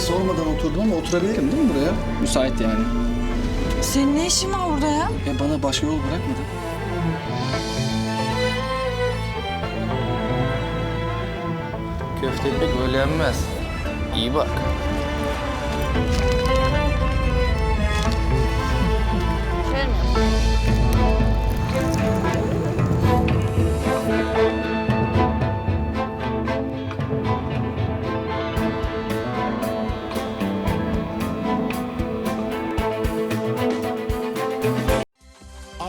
sormadan oturdum ama oturabilirim değil mi buraya? Müsait yani. Senin ne işin var burada ya? E bana başka yol bırakmadı. Köfte pek öyle yenmez. İyi bak.